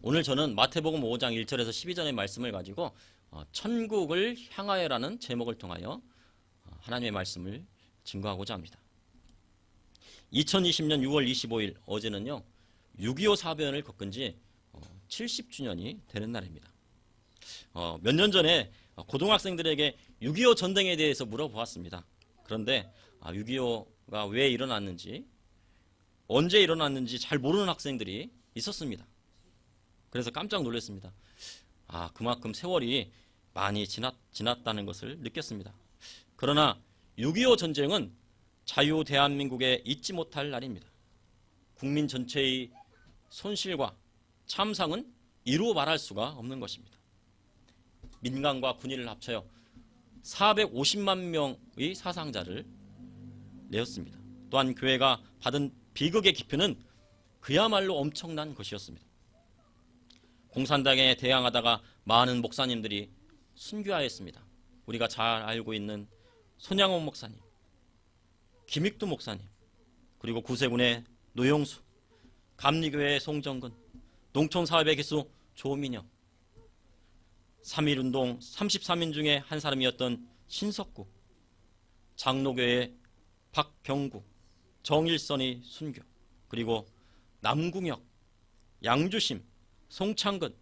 오늘 저는 마태복음 5장 1절에서 12절의 말씀을 가지고 어, 천국을 향하여라는 제목을 통하여 어, 하나님의 말씀을 증거하고자 합니다. 2020년 6월 25일 어제는요 6.25 사변을 겪은 지 70주년이 되는 날입니다. 어, 몇년 전에 고등학생들에게 6.25 전쟁에 대해서 물어보았습니다. 그런데 6.25가 왜 일어났는지 언제 일어났는지 잘 모르는 학생들이 있었습니다. 그래서 깜짝 놀랐습니다. 아, 그만큼 세월이 많이 지났, 지났다는 것을 느꼈습니다. 그러나 6.25 전쟁은 자유 대한민국에 잊지 못할 날입니다. 국민 전체의 손실과 참상은 이루 말할 수가 없는 것입니다. 민간과 군인을 합쳐요 450만 명의 사상자를 내었습니다. 또한 교회가 받은 비극의 깊이는 그야말로 엄청난 것이었습니다. 공산당에 대항하다가 많은 목사님들이 순교하였습니다. 우리가 잘 알고 있는 손양원 목사님, 김익두 목사님, 그리고 구세군의 노영수, 감리교회의 송정근, 농촌사업의 기수 조민영, 3.1운동 33인 중에 한 사람이었던 신석구, 장로교의 박경구, 정일선이 순교, 그리고 남궁혁, 양주심, 송창근,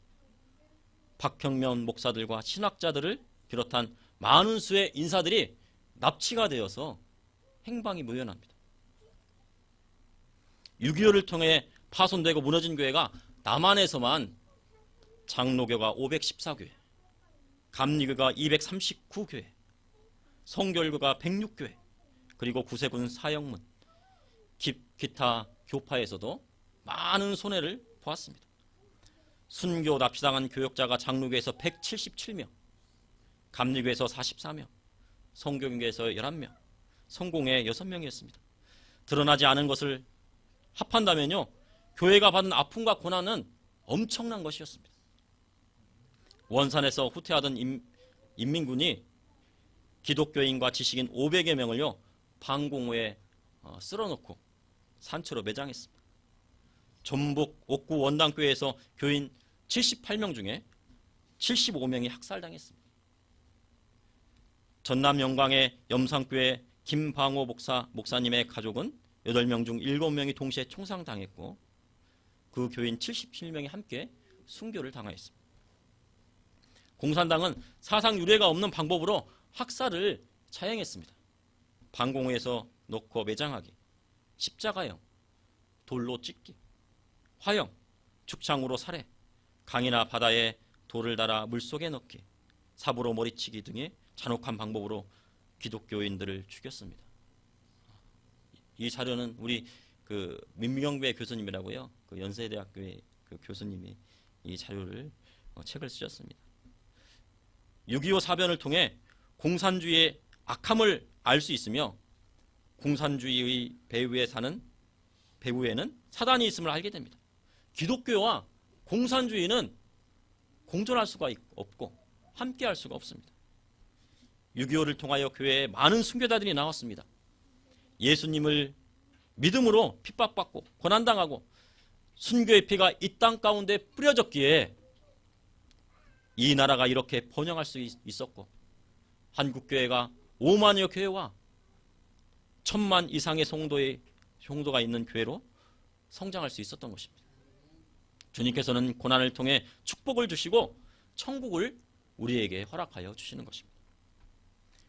박형면 목사들과 신학자들을 비롯한 많은 수의 인사들이 납치가 되어서 행방이 무연합니다. 6.25를 통해 파손되고 무너진 교회가 남한에서만 장로교가 514교회, 감리교가 239교회, 성결교가 106교회, 그리고 구세군 사형문, 기, 기타 교파에서도 많은 손해를 보았습니다. 순교 납치당한 교역자가 장로교에서 177명, 감리교에서 44명, 성교교에서 11명, 성공회 6명이었습니다. 드러나지 않은 것을 합한다면요. 교회가 받은 아픔과 고난은 엄청난 것이었습니다. 원산에서 후퇴하던 인, 인민군이 기독교인과 지식인 500여 명을요. 방공호에 어, 쓸어놓고 산채로 매장했습니다. 전북 옥구 원당교회에서 교인 78명 중에 75명이 학살당했습니다. 전남 영광의 염상교회 김방호 목사 목사님의 가족은 8명 중 7명이 동시에 총상당했고 그 교인 77명이 함께 순교를 당하였습니다. 공산당은 사상 유례가 없는 방법으로 학살을 차행했습니다. 방공호에서 놓고 매장하기, 십자가형, 돌로 찢기, 화형, 축창으로 살해, 강이나 바다에 돌을 달아 물속에 넣기, 삽으로 머리치기 등의 잔혹한 방법으로 기독교인들을 죽였습니다. 이 자료는 우리 그 민경배 교수님이라고요. 그 연세대학교의 그 교수님이 이 자료를 어, 책을 쓰셨습니다. 6.25 사변을 통해 공산주의의 악함을 알 수 있으며 공산주의의 배후에 사는 배후에는 사단이 있음을 알게 됩니다. 기독교와 공산주의는 공존할 수가 없고 함께할 수가 없습니다. 6.25를 통하여 교회에 많은 순교자들이 나왔습니다. 예수님을 믿음으로 핍박받고 고난당하고 순교의 피가 이 땅 가운데 뿌려졌기에 이 나라가 이렇게 번영할 수 있었고 한국교회가 5만여 교회와 천만 이상의 성도의 성도가 있는 교회로 성장할 수 있었던 것입니다. 주님께서는 고난을 통해 축복을 주시고 천국을 우리에게 허락하여 주시는 것입니다.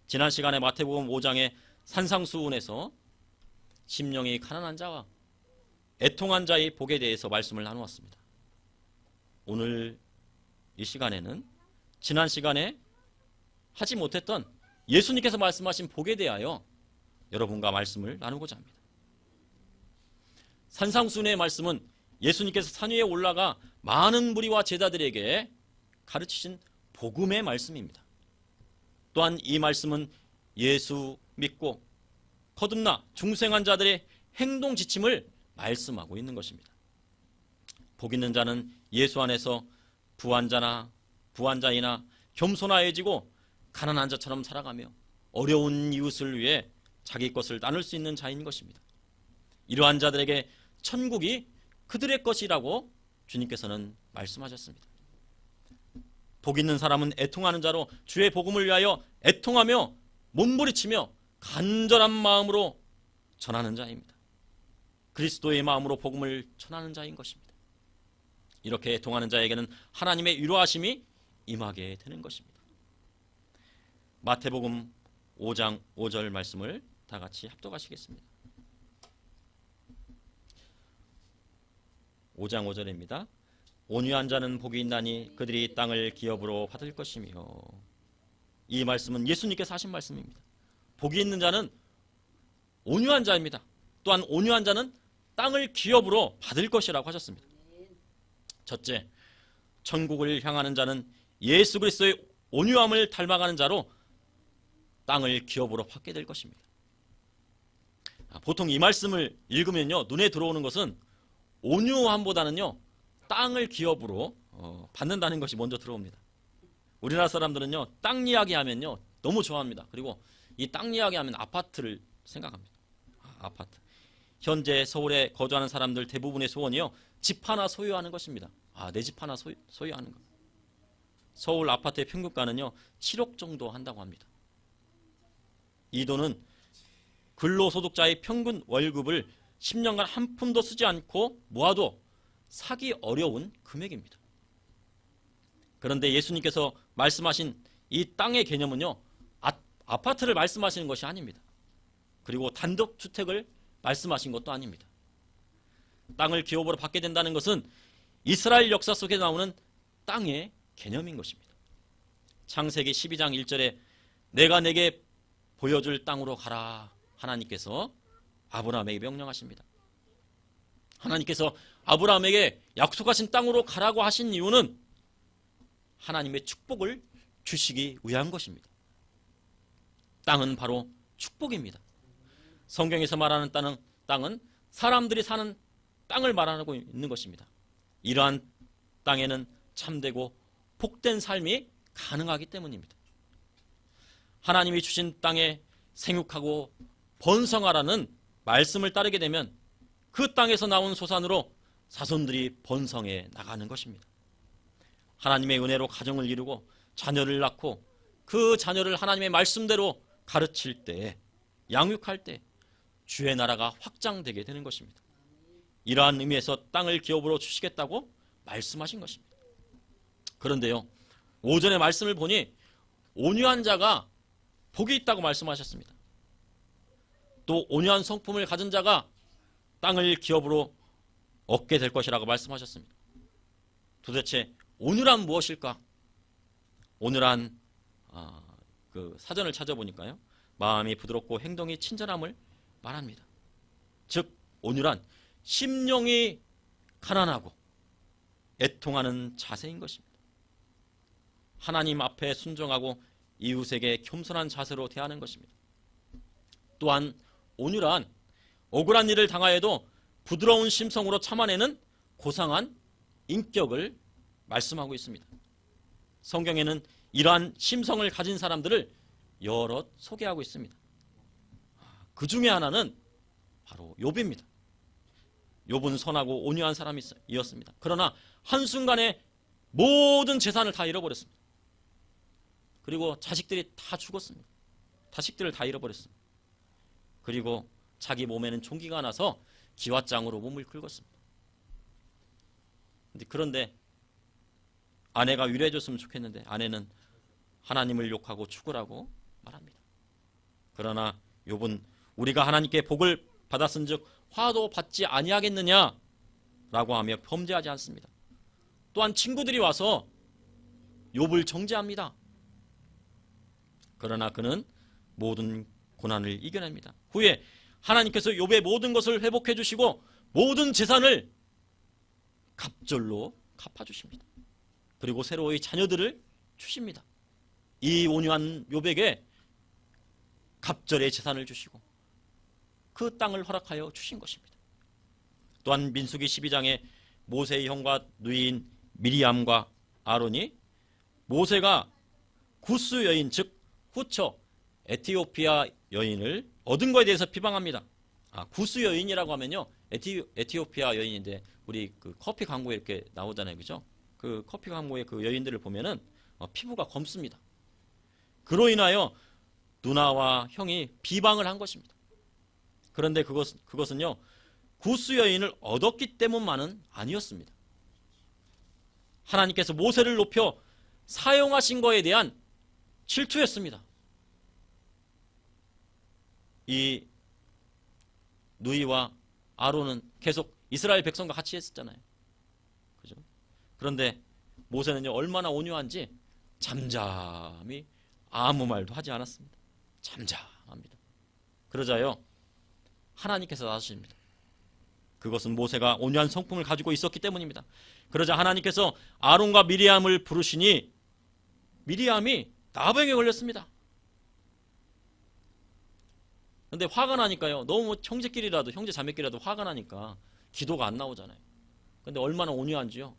지난 시간에 마태복음 5장의 산상수훈에서 심령이 가난한 자와 애통한 자의 복에 대해서 말씀을 나누었습니다. 오늘 이 시간에는 지난 시간에 하지 못했던 예수님께서 말씀하신 복에 대하여 여러분과 말씀을 나누고자 합니다. 산상순의 말씀은 예수님께서 산 위에 올라가 많은 무리와 제자들에게 가르치신 복음의 말씀입니다. 또한 이 말씀은 예수 믿고 거듭나 중생한 자들의 행동 지침을 말씀하고 있는 것입니다. 복 있는 자는 예수 안에서 부한자나 부한자이나 겸손하여지고 가난한 자처럼 살아가며 어려운 이웃을 위해 자기 것을 나눌 수 있는 자인 것입니다. 이러한 자들에게 천국이 그들의 것이라고 주님께서는 말씀하셨습니다. 복 있는 사람은 애통하는 자로 주의 복음을 위하여 애통하며 몸부리치며 간절한 마음으로 전하는 자입니다. 그리스도의 마음으로 복음을 전하는 자인 것입니다. 이렇게 애통하는 자에게는 하나님의 위로하심이 임하게 되는 것입니다. 마태복음 5장 5절 말씀을 다 같이 합독하시겠습니다. 5장 5절입니다. 온유한 자는 복이 있나니 그들이 땅을 기업으로 받을 것이며 이 말씀은 예수님께서 하신 말씀입니다. 복이 있는 자는 온유한 자입니다. 또한 온유한 자는 땅을 기업으로 받을 것이라고 하셨습니다. 첫째, 천국을 향하는 자는 예수 그리스도의 온유함을 닮아가는 자로 땅을 기업으로 받게 될 것입니다. 아, 보통 이 말씀을 읽으면요 눈에 들어오는 것은 온유함보다는요 땅을 기업으로 어, 받는다는 것이 먼저 들어옵니다. 우리나라 사람들은요 땅 이야기하면요 너무 좋아합니다. 그리고 이 땅 이야기하면 아파트를 생각합니다. 아, 아파트. 현재 서울에 거주하는 사람들 대부분의 소원이요 집 하나 소유하는 것입니다. 아 내 집 하나 소유, 소유하는 것. 서울 아파트의 평균가는요 7억 정도 한다고 합니다. 이 돈은 근로소득자의 평균 월급을 10년간 한 푼도 쓰지 않고 모아도 사기 어려운 금액입니다. 그런데 예수님께서 말씀하신 이 땅의 개념은요, 아, 아파트를 말씀하시는 것이 아닙니다. 그리고 단독주택을 말씀하신 것도 아닙니다. 땅을 기업으로 받게 된다는 것은 이스라엘 역사 속에 나오는 땅의 개념인 것입니다. 창세기 12장 1절에 내가 내게 보여줄 땅으로 가라 하나님께서 아브라함에게 명령하십니다. 하나님께서 아브라함에게 약속하신 땅으로 가라고 하신 이유는 하나님의 축복을 주시기 위한 것입니다. 땅은 바로 축복입니다. 성경에서 말하는 땅은, 땅은 사람들이 사는 땅을 말하고 있는 것입니다. 이러한 땅에는 참되고 복된 삶이 가능하기 때문입니다. 하나님이 주신 땅에 생육하고 번성하라는 말씀을 따르게 되면 그 땅에서 나온 소산으로 자손들이 번성해 나가는 것입니다. 하나님의 은혜로 가정을 이루고 자녀를 낳고 그 자녀를 하나님의 말씀대로 가르칠 때, 양육할 때 주의 나라가 확장되게 되는 것입니다. 이러한 의미에서 땅을 기업으로 주시겠다고 말씀하신 것입니다. 그런데요, 오전의 말씀을 보니 온유한 자가 복이 있다고 말씀하셨습니다. 또 온유한 성품을 가진 자가 땅을 기업으로 얻게 될 것이라고 말씀하셨습니다. 도대체 온유란 무엇일까? 온유란 아, 그 사전을 찾아보니까요. 마음이 부드럽고 행동이 친절함을 말합니다. 즉 온유란 심령이 가난하고 애통하는 자세인 것입니다. 하나님 앞에 순종하고 이웃에게 겸손한 자세로 대하는 것입니다. 또한 온유란 억울한 일을 당하여도 부드러운 심성으로 참아내는 고상한 인격을 말씀하고 있습니다. 성경에는 이러한 심성을 가진 사람들을 여럿 소개하고 있습니다. 그 중에 하나는 바로 욥입니다. 욥은 선하고 온유한 사람이었습니다. 그러나 한순간에 모든 재산을 다 잃어버렸습니다. 그리고 자식들이 다 죽었습니다. 자식들을 다 잃어버렸습니다. 그리고 자기 몸에는 총기가 나서 기왓장으로 몸을 긁었습니다. 그런데 아내가 위로해 줬으면 좋겠는데 아내는 하나님을 욕하고 죽으라고 말합니다. 그러나 욥은 우리가 하나님께 복을 받았은즉 화도 받지 아니하겠느냐라고 하며 범죄하지 않습니다. 또한 친구들이 와서 욥을 정죄합니다. 그러나 그는 모든 고난을 이겨냅니다. 후에 하나님께서 욥의 모든 것을 회복해 주시고 모든 재산을 갑절로 갚아 주십니다. 그리고 새로이 자녀들을 주십니다. 이 온유한 욥에게 갑절의 재산을 주시고 그 땅을 허락하여 주신 것입니다. 또한 민수기 12장에 모세의 형과 누이인 미리암과 아론이 모세가 구스 여인 즉 후처 에티오피아 여인을 얻은 것에 대해서 비방합니다. 아, 구스 여인이라고 하면요. 에티, 에티오피아 여인인데 우리 그 커피 광고에 이렇게 나오잖아요, 그죠? 그 커피 광고의 그 여인들을 보면은 어, 피부가 검습니다. 그로 인하여 누나와 형이 비방을 한 것입니다. 그런데 그것 그것은요 구스 여인을 얻었기 때문만은 아니었습니다. 하나님께서 모세를 높여 사용하신 거에 대한 질투였습니다. 이 누이와 아론은 계속 이스라엘 백성과 같이 했었잖아요. 그죠? 그런데 모세는요 얼마나 온유한지 잠잠히 아무 말도 하지 않았습니다. 잠잠합니다. 그러자요 하나님께서 나서십니다. 그것은 모세가 온유한 성품을 가지고 있었기 때문입니다. 그러자 하나님께서 아론과 미리암을 부르시니 미리암이 나병에 걸렸습니다. 근데 화가 나니까요. 너무 형제끼리라도 형제 자매끼리라도 화가 나니까 기도가 안 나오잖아요. 근데 얼마나 온유한지요.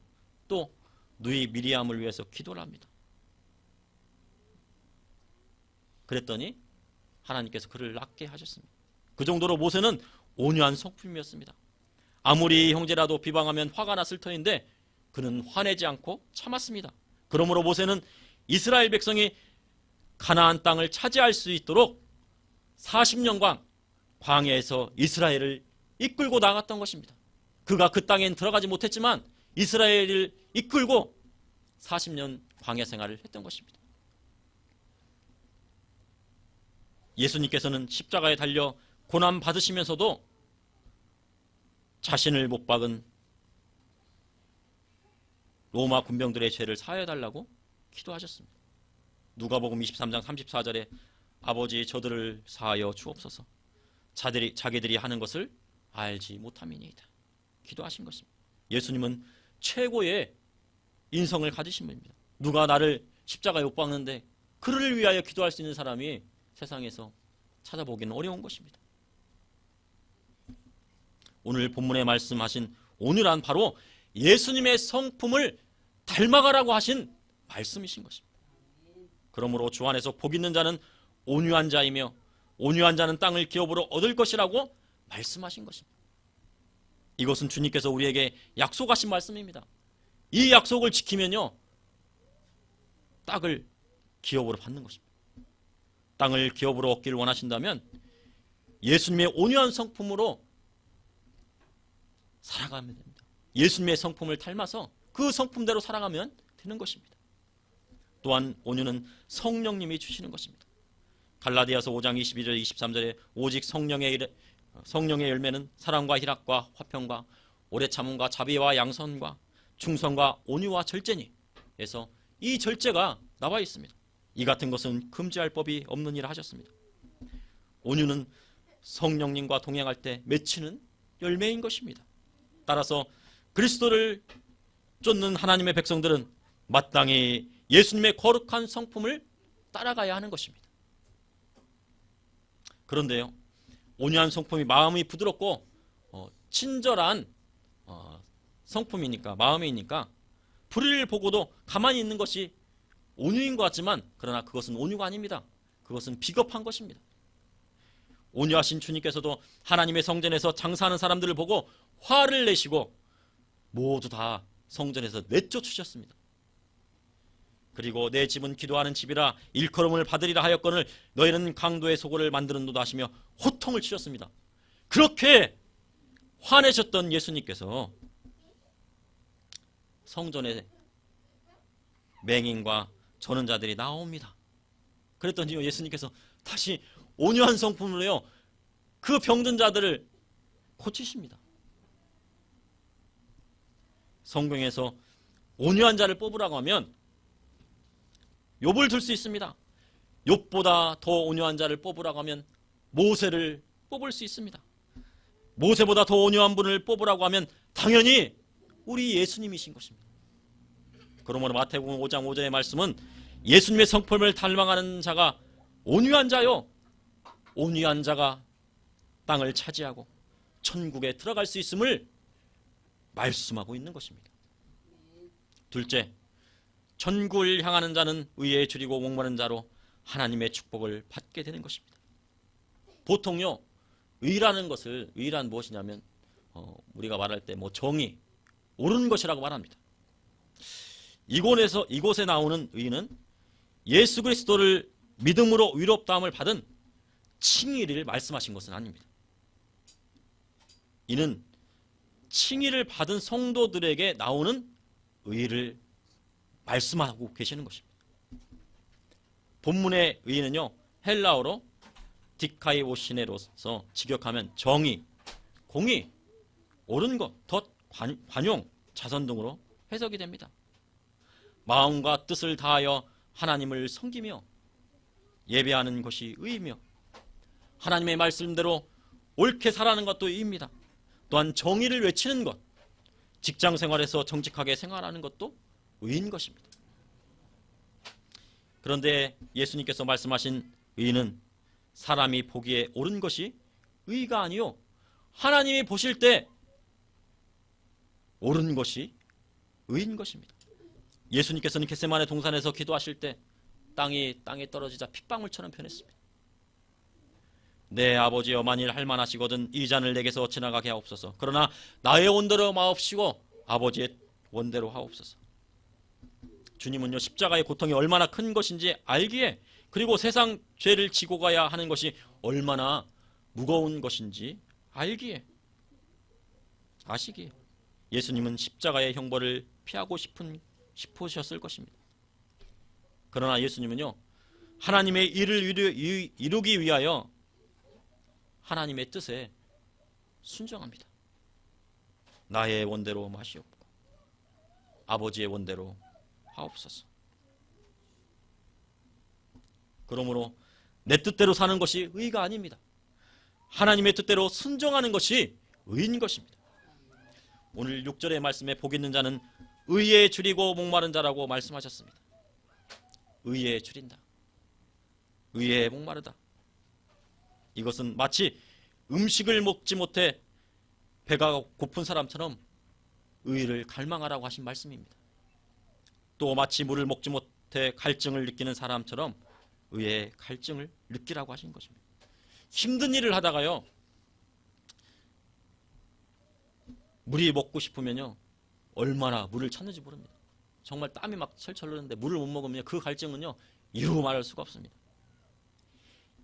또 누이 미리암을 위해서 기도를 합니다. 그랬더니 하나님께서 그를 낫게 하셨습니다. 그 정도로 모세는 온유한 성품이었습니다. 아무리 형제라도 비방하면 화가 났을 터인데 그는 화내지 않고 참았습니다. 그러므로 모세는 이스라엘 백성이 가나안 땅을 차지할 수 있도록 40년간 광야에서 이스라엘을 이끌고 나갔던 것입니다. 그가 그 땅엔 들어가지 못했지만 이스라엘을 이끌고 40년 광야 생활을 했던 것입니다. 예수님께서는 십자가에 달려 고난 받으시면서도 자신을 못 박은 로마 군병들의 죄를 사해 달라고 기도하셨습니다. 누가복음 23장 34절에 아버지 저들을 사하여 주옵소서. 자들이 자기들이 하는 것을 알지 못함이니이다. 기도하신 것입니다. 예수님은 최고의 인성을 가지신 분입니다. 누가 나를 십자가에 못 박는데 그를 위하여 기도할 수 있는 사람이 세상에서 찾아보기는 어려운 것입니다. 오늘 본문에 말씀하신 오늘한 바로 예수님의 성품을 닮아가라고 하신 말씀이신 것입니다. 그러므로 주 안에서 복 있는 자는 온유한 자이며 온유한 자는 땅을 기업으로 얻을 것이라고 말씀하신 것입니다. 이것은 주님께서 우리에게 약속하신 말씀입니다. 이 약속을 지키면요. 땅을 기업으로 받는 것입니다. 땅을 기업으로 얻기를 원하신다면 예수님의 온유한 성품으로 살아가면 됩니다. 예수님의 성품을 닮아서 그 성품대로 살아가면 되는 것입니다. 또한 온유는 성령님이 주시는 것입니다. 갈라디아서 5장 22절 23절에 오직 성령의 일, 성령의 열매는 사랑과 희락과 화평과 오래 참음과 자비와 양선과 충성과 온유와 절제니 그래서 이 절제가 나와 있습니다. 이 같은 것은 금지할 법이 없느니라 하셨습니다. 온유는 성령님과 동행할 때 맺히는 열매인 것입니다. 따라서 그리스도를 쫓는 하나님의 백성들은 마땅히 예수님의 거룩한 성품을 따라가야 하는 것입니다. 그런데요, 온유한 성품이 마음이 부드럽고 어, 친절한 어, 성품이니까 마음이니까 불의를 보고도 가만히 있는 것이 온유인 것 같지만 그러나 그것은 온유가 아닙니다. 그것은 비겁한 것입니다. 온유하신 주님께서도 하나님의 성전에서 장사하는 사람들을 보고 화를 내시고 모두 다 성전에서 내쫓으셨습니다. 그리고 내 집은 기도하는 집이라 일컬음을 받으리라 하였거늘 너희는 강도의 소고를 만드는도다 하시며 호통을 치셨습니다. 그렇게 화내셨던 예수님께서 성전에 맹인과 전원자들이 나옵니다. 그랬더니 예수님께서 다시 온유한 성품으로요 그 병든 자들을 고치십니다. 성경에서 온유한 자를 뽑으라고 하면 욥을 들 수 있습니다. 욥보다 더 온유한 자를 뽑으라고 하면 모세를 뽑을 수 있습니다. 모세보다 더 온유한 분을 뽑으라고 하면 당연히 우리 예수님이신 것입니다. 그러므로 마태복음 5장 5절의 말씀은 예수님의 성품을 닮아가는 자가 온유한 자요. 온유한 자가 땅을 차지하고 천국에 들어갈 수 있음을 말씀하고 있는 것입니다. 둘째, 천국을 향하는 자는 의에 줄이고 목마른 자로 하나님의 축복을 받게 되는 것입니다. 보통요, 의라는 것을 의란 무엇이냐면 어, 우리가 말할 때 뭐 정의, 옳은 것이라고 말합니다. 이곳에서 이곳에 나오는 의인은 예수 그리스도를 믿음으로 위롭다함을 받은 칭의를 말씀하신 것은 아닙니다. 이는 칭의를 받은 성도들에게 나오는 의를 말씀하고 계시는 것입니다. 본문의 의는요 헬라어로 디카이오시네로서 직역하면 정의, 공의, 옳은 것, 덧, 관, 관용, 자선 등으로 해석이 됩니다. 마음과 뜻을 다하여 하나님을 섬기며 예배하는 것이 의이며 하나님의 말씀대로 옳게 살아가는 것도 의입니다. 또한 정의를 외치는 것, 직장 생활에서 정직하게 생활하는 것도 의인 것입니다. 그런데 예수님께서 말씀하신 의는 사람이 보기에 옳은 것이 의가 아니요 하나님이 보실 때 옳은 것이 의인 것입니다. 예수님께서는 겟세마네 동산에서 기도하실 때 땅이 땅에 떨어지자 핏방울처럼 변했습니다. 내 아버지 여 만일 할만하시거든 이 잔을 내게서 지나가게 하옵소서. 그러나 나의 원대로 마옵시고 아버지의 원대로 하옵소서. 주님은요 십자가의 고통이 얼마나 큰 것인지 알기에 그리고 세상 죄를 지고 가야 하는 것이 얼마나 무거운 것인지 알기에 아시기에 예수님은 십자가의 형벌을 피하고 싶은 싶으셨을 것입니다. 그러나 예수님은요 하나님의 일을 이루, 이루기 위하여 하나님의 뜻에 순종합니다. 나의 원대로 마시옵고 아버지의 원대로 하옵소서. 그러므로 내 뜻대로 사는 것이 의가 아닙니다. 하나님의 뜻대로 순종하는 것이 의인 것입니다. 오늘 6절의 말씀에 복 있는 자는 의에 줄이고 목마른 자라고 말씀하셨습니다. 의에 줄인다. 의에 목마르다. 이것은 마치 음식을 먹지 못해 배가 고픈 사람처럼 의를 갈망하라고 하신 말씀입니다. 또 마치 물을 먹지 못해 갈증을 느끼는 사람처럼 의의 갈증을 느끼라고 하신 것입니다. 힘든 일을 하다가요. 물이 먹고 싶으면요. 얼마나 물을 찾는지 모릅니다. 정말 땀이 막 철철 흐르는데 물을 못 먹으면 그 갈증은요. 이루 말할 수가 없습니다.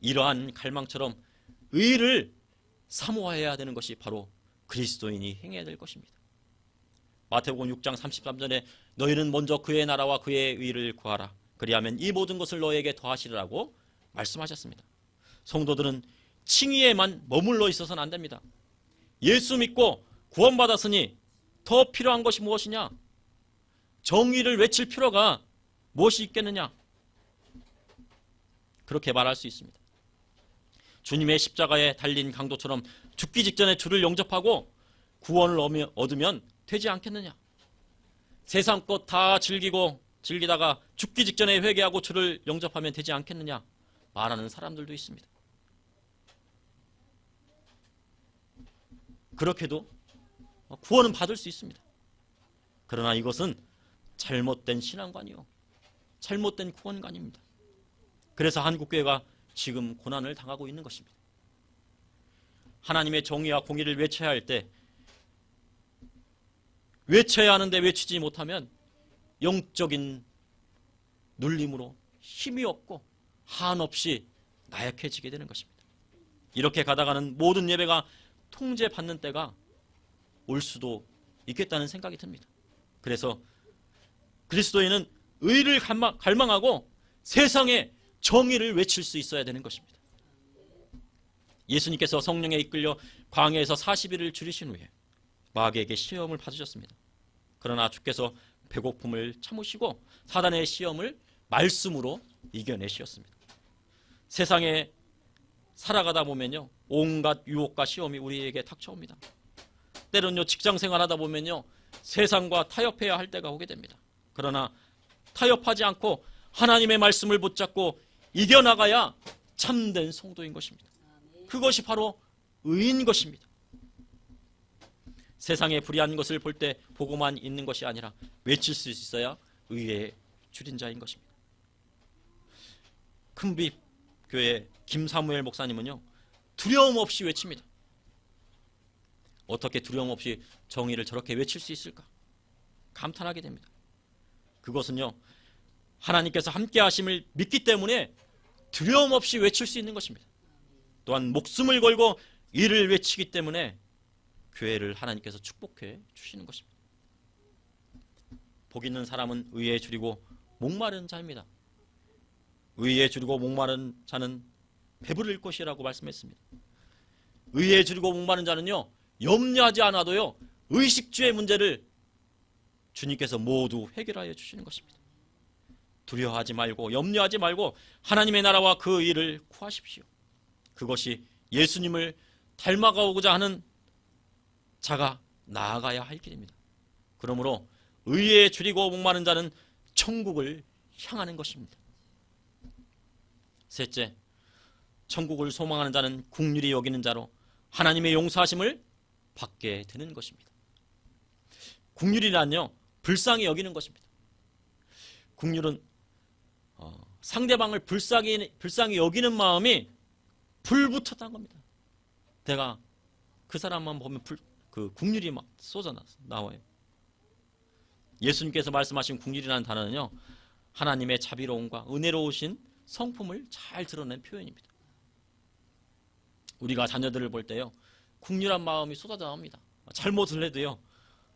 이러한 갈망처럼 의를 사모해야 되는 것이 바로 그리스도인이 행해야 될 것입니다. 마태복음 6장 33절에 너희는 먼저 그의 나라와 그의 의를 구하라. 그리하면 이 모든 것을 너에게 더하시리라고 말씀하셨습니다. 성도들은 칭의에만 머물러 있어서는 안 됩니다. 예수 믿고 구원받았으니 더 필요한 것이 무엇이냐? 정의를 외칠 필요가 무엇이 있겠느냐? 그렇게 말할 수 있습니다. 주님의 십자가에 달린 강도처럼 죽기 직전에 주를 영접하고 구원을 얻으면 되지 않겠느냐? 세상 것 다 즐기고 즐기다가 죽기 직전에 회개하고 주를 영접하면 되지 않겠느냐? 말하는 사람들도 있습니다. 그렇게도 구원은 받을 수 있습니다. 그러나 이것은 잘못된 신앙관이요. 잘못된 구원관입니다. 그래서 한국교회가 지금 고난을 당하고 있는 것입니다. 하나님의 정의와 공의를 외쳐야 할 때 외쳐야 하는데 외치지 못하면 영적인 눌림으로 힘이 없고 한없이 나약해지게 되는 것입니다. 이렇게 가다가는 모든 예배가 통제받는 때가 올 수도 있겠다는 생각이 듭니다. 그래서 그리스도인은 의를 갈망하고 세상에 정의를 외칠 수 있어야 되는 것입니다. 예수님께서 성령에 이끌려 광야에서 40일을 줄이신 후에 마귀에게 시험을 받으셨습니다. 그러나 주께서 배고픔을 참으시고 사단의 시험을 말씀으로 이겨내셨습니다. 세상에 살아가다 보면요. 온갖 유혹과 시험이 우리에게 닥쳐옵니다. 때론요 직장 생활하다 보면요 세상과 타협해야 할 때가 오게 됩니다. 그러나 타협하지 않고 하나님의 말씀을 붙잡고 이겨나가야 참된 성도인 것입니다. 그것이 바로 의인 것입니다. 세상에 불의한 것을 볼 때 보고만 있는 것이 아니라 외칠 수 있어야 의의 줄인 자인 것입니다. 큰빛 교회 김사무엘 목사님은요 두려움 없이 외칩니다. 어떻게 두려움 없이 정의를 저렇게 외칠 수 있을까? 감탄하게 됩니다. 그것은요. 하나님께서 함께 하심을 믿기 때문에 두려움 없이 외칠 수 있는 것입니다. 또한 목숨을 걸고 이를 외치기 때문에 교회를 하나님께서 축복해 주시는 것입니다. 복 있는 사람은 의에 줄이고 목마른 자입니다. 의에 줄이고 목마른 자는 배부를 것이라고 말씀했습니다. 의에 줄이고 목마른 자는요 염려하지 않아도요 의식주의 문제를 주님께서 모두 해결하여 주시는 것입니다. 두려워하지 말고 염려하지 말고 하나님의 나라와 그 일을 구하십시오. 그것이 예수님을 닮아가고자 하는 자가 나아가야 할 길입니다. 그러므로 의에 줄이고 목마른 자는 천국을 향하는 것입니다. 셋째, 천국을 소망하는 자는 국률이 여기는 자로 하나님의 용서하심을 받게 되는 것입니다. 국률이란요 불쌍히 여기는 것입니다. 국률은 어, 상대방을 불쌍히 불쌍히 여기는 마음이 불붙었다는 겁니다. 내가 그 사람만 보면 불, 그 국률이 막 쏟아 나와요. 예수님께서 말씀하신 국률이라는 단어는요 하나님의 자비로움과 은혜로우신 성품을 잘 드러낸 표현입니다. 우리가 자녀들을 볼 때요 국률한 마음이 쏟아져 나옵니다. 잘못을 해도요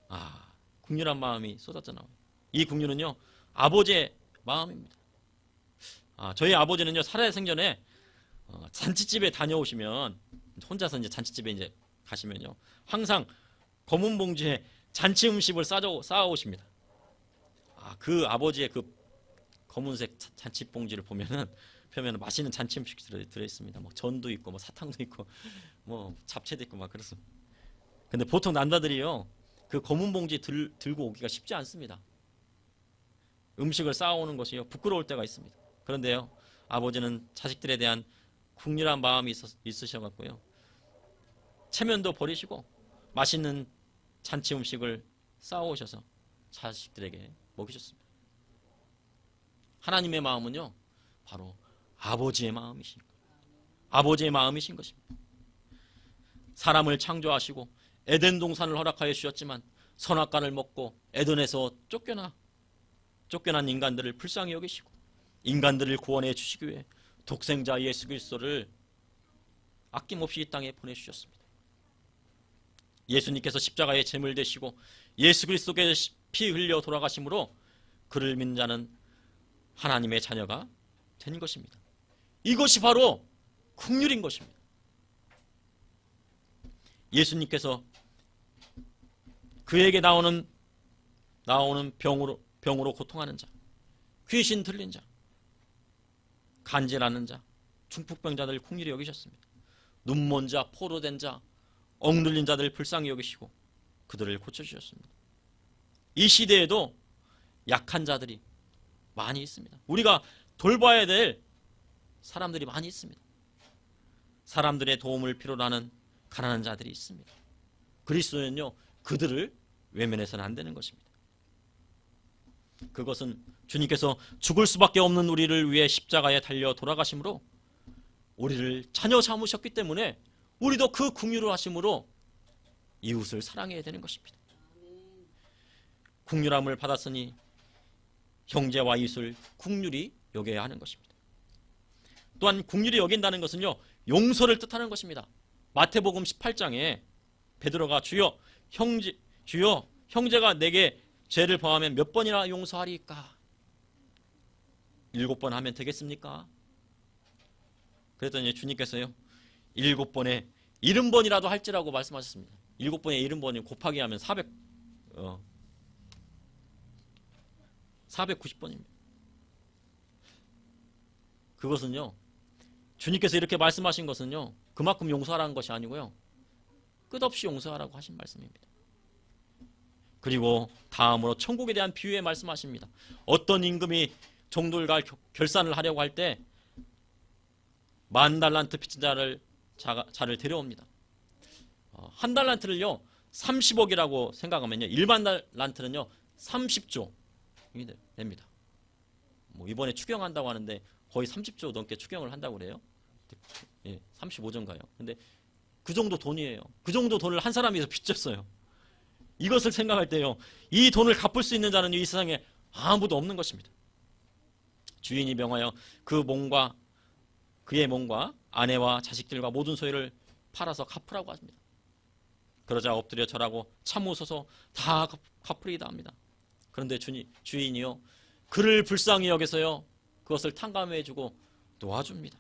아 국률한 마음이 쏟아져 나와요. 이 국률은요 아버지의 마음입니다. 아, 저희 아버지는요 살아생전에 어, 잔치집에 다녀오시면 혼자서 이제 잔치집에 이제 가시면요 항상 검은 봉지에 잔치 음식을 싸져 싸오십니다. 아, 그 아버지의 그 검은색 자- 잔치 봉지를 보면은 보면은 맛있는 잔치 음식이 들어, 있습니다. 뭐 전도 있고 뭐 사탕도 있고 뭐 잡채도 있고 막 그렇습니다. 근데 보통 남자들이요 그 검은 봉지 들, 들고 오기가 쉽지 않습니다. 음식을 쌓아오는 것이요 부끄러울 때가 있습니다. 그런데요 아버지는 자식들에 대한 국률한 마음이 있으셔갖고요 체면도 버리시고 맛있는 잔치 음식을 쌓아오셔서 자식들에게 먹이셨습니다. 하나님의 마음은요 바로 아버지의 마음이신 거예요. 아버지의 마음이신 것입니다. 사람을 창조하시고 에덴 동산을 허락하여 주셨지만 선악과를 먹고 에덴에서 쫓겨나 쫓겨난 인간들을 불쌍히 여기시고 인간들을 구원해 주시기 위해 독생자 예수 그리스도를 아낌없이 이 땅에 보내주셨습니다. 예수님께서 십자가에 제물 되시고 예수 그리스도께 피 흘려 돌아가심으로 그를 믿는 자는 하나님의 자녀가 된 것입니다. 이것이 바로 국률인 것입니다. 예수님께서 그에게 나오는 나오는 병으로 병으로 고통하는 자, 귀신 들린 자, 간질하는 자, 중풍병자들 국률이 여기셨습니다. 눈먼 자, 포로된 자, 억눌린 자들 불쌍히 여기시고 그들을 고쳐주셨습니다. 이 시대에도 약한 자들이 많이 있습니다. 우리가 돌봐야 될 사람들이 많이 있습니다. 사람들의 도움을 필요로 하는 가난한 자들이 있습니다. 그리스도는요 그들을 외면해서는 안 되는 것입니다. 그것은 주님께서 죽을 수밖에 없는 우리를 위해 십자가에 달려 돌아가심으로 우리를 자녀 삼으셨기 때문에 우리도 그 궁유를 하심으로 이웃을 사랑해야 되는 것입니다. 국률함을 받았으니 형제와 이웃을 국률이 여겨야 하는 것입니다. 또한 국률이 여긴다는 것은요 용서를 뜻하는 것입니다. 마태복음 18장에 베드로가 주여 형제 주여 형제가 내게 죄를 범하면 몇 번이나 용서하리까? 일곱 번 하면 되겠습니까? 그랬더니 주님께서요 일곱 번에 일흔 번이라도 할지라고 말씀하셨습니다. 일곱 번에 일흔 번이 곱하기 하면 400 어, 490번입니다. 그것은요 주님께서 이렇게 말씀하신 것은요 그만큼 용서하라는 것이 아니고요 끝없이 용서하라고 하신 말씀입니다. 그리고 다음으로 천국에 대한 비유에 말씀하십니다. 어떤 임금이 종들과 겨- 결산을 하려고 할 때 만 달란트 빚진 자를 자가, 자를 데려옵니다. 어, 한 달란트를요 30억이라고 생각하면요 1만 달란트는요 30조 이 됩니다. 뭐 이번에 추경한다고 하는데 거의 30조 넘게 추경을 한다고 그래요. 예, 35조인가요? 근데 그 정도 돈이에요. 그 정도 돈을 한 사람이서 빚졌어요. 이것을 생각할 때요. 이 돈을 갚을 수 있는 자는 이 세상에 아무도 없는 것입니다. 주인이 명하여 그 몸과 그의 몸과 아내와 자식들과 모든 소유를 팔아서 갚으라고 합니다. 그러자 엎드려 절하고 참으소서 다 갚- 갚으리다 합니다. 그런데 주니, 주인이요 그를 불쌍히 여겨서요 그것을 탕감해 주고 놓아줍니다.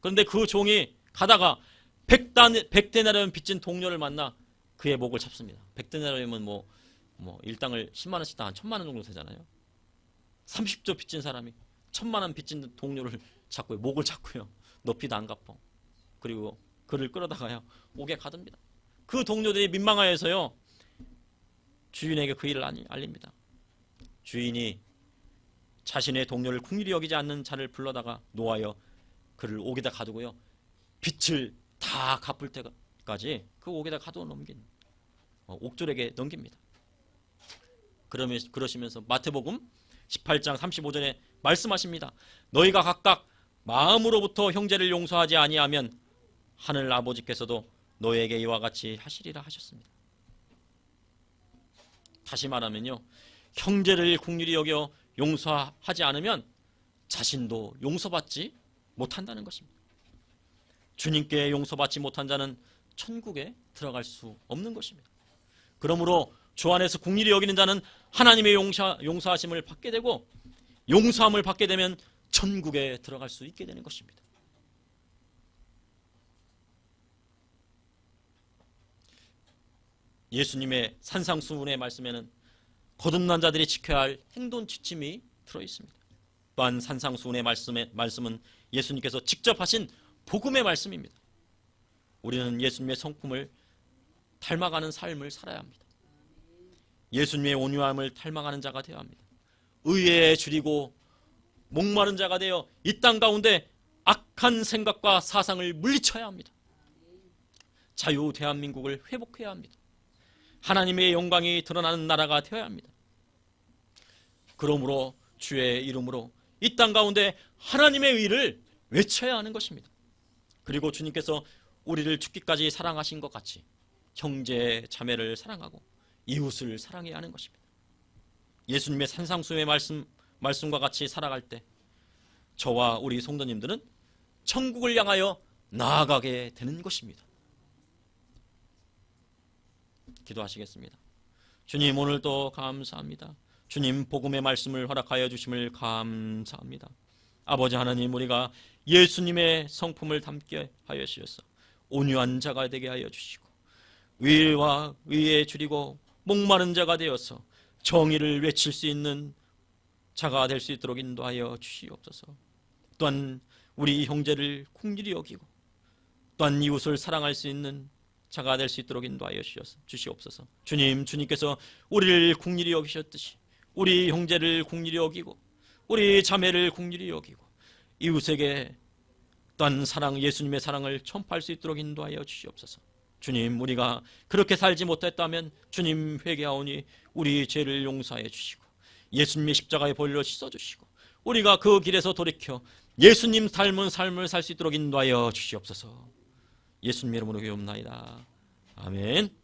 그런데 그 종이 가다가 백단 백데나리온 빚진 동료를 만나 그의 목을 잡습니다. 백데나리온은 뭐, 뭐 일당을 10만 원씩 다 한 천만 원 정도 되잖아요. 30조 빚진 사람이 천만 원 빚진 동료를 잡고 목을 잡고요. 높이도 안 갚어. 그리고 그를 끌어다가요 옥에 가둡니다. 그 동료들이 민망하여서요 주인에게 그 일을 알립니다. 주인이 자신의 동료를 궁일이 여기지 않는 자를 불러다가 놓아여 그를 옥에다 가두고요 빚을 다 갚을 때까지 그 옥에다 가두어 넘긴 어, 옥졸에게 넘깁니다. 그러면 그러시면서 마태복음 18장 35절에 말씀하십니다. 너희가 각각 마음으로부터 형제를 용서하지 아니하면 하늘 아버지께서도 너에게 이와 같이 하시리라 하셨습니다. 다시 말하면요. 형제를 국률이 여겨 용서하지 않으면 자신도 용서받지 못한다는 것입니다. 주님께 용서받지 못한 자는 천국에 들어갈 수 없는 것입니다. 그러므로 주 안에서 국률이 여기는 자는 하나님의 용서, 용서하심을 받게 되고 용서함을 받게 되면 천국에 들어갈 수 있게 되는 것입니다. 예수님의 산상수훈의 말씀에는 거듭난 자들이 지켜야 할 행동 지침이 들어 있습니다. 또한 산상수훈의 말씀에, 말씀은 예수님께서 직접 하신 복음의 말씀입니다. 우리는 예수님의 성품을 닮아가는 삶을 살아야 합니다. 예수님의 온유함을 닮아가는 자가 되어야 합니다. 의에 줄이고 목마른 자가 되어 이 땅 가운데 악한 생각과 사상을 물리쳐야 합니다. 자유 대한민국을 회복해야 합니다. 하나님의 영광이 드러나는 나라가 되어야 합니다. 그러므로 주의 이름으로 이 땅 가운데 하나님의 의를 외쳐야 하는 것입니다. 그리고 주님께서 우리를 죽기까지 사랑하신 것 같이 형제 자매를 사랑하고 이웃을 사랑해야 하는 것입니다. 예수님의 산상수의 말씀 말씀과 같이 살아갈 때 저와 우리 성도님들은 천국을 향하여 나아가게 되는 것입니다. 기도하시겠습니다. 주님 오늘도 감사합니다. 주님 복음의 말씀을 허락하여 주심을 감사합니다. 아버지 하나님 우리가 예수님의 성품을 담게 하여 주셔서 온유한 자가 되게 하여 주시고 의와 의에 줄이고 목마른 자가 되어서 정의를 외칠 수 있는 자가 될 수 있도록 인도하여 주시옵소서. 또한 우리 형제를 궁일이 여기고 또한 이웃을 사랑할 수 있는 자가 될 수 있도록 인도하여 주시옵소서. 주님, 주님께서 우리를 궁일이 여기셨듯이 우리 형제를 궁일이 여기고 우리 자매를 궁일이 여기고 이웃에게 또한 사랑 예수님의 사랑을 전파할 수 있도록 인도하여 주시옵소서. 주님, 우리가 그렇게 살지 못했다면 주님 회개하오니 우리 죄를 용서해 주시고 예수님의 십자가의 보혈로 씻어 주시고 우리가 그 길에서 돌이켜 예수님 닮은 삶을 살 수 있도록 인도하여 주시옵소서. 예수님 이름으로 기옵나이다. 아멘.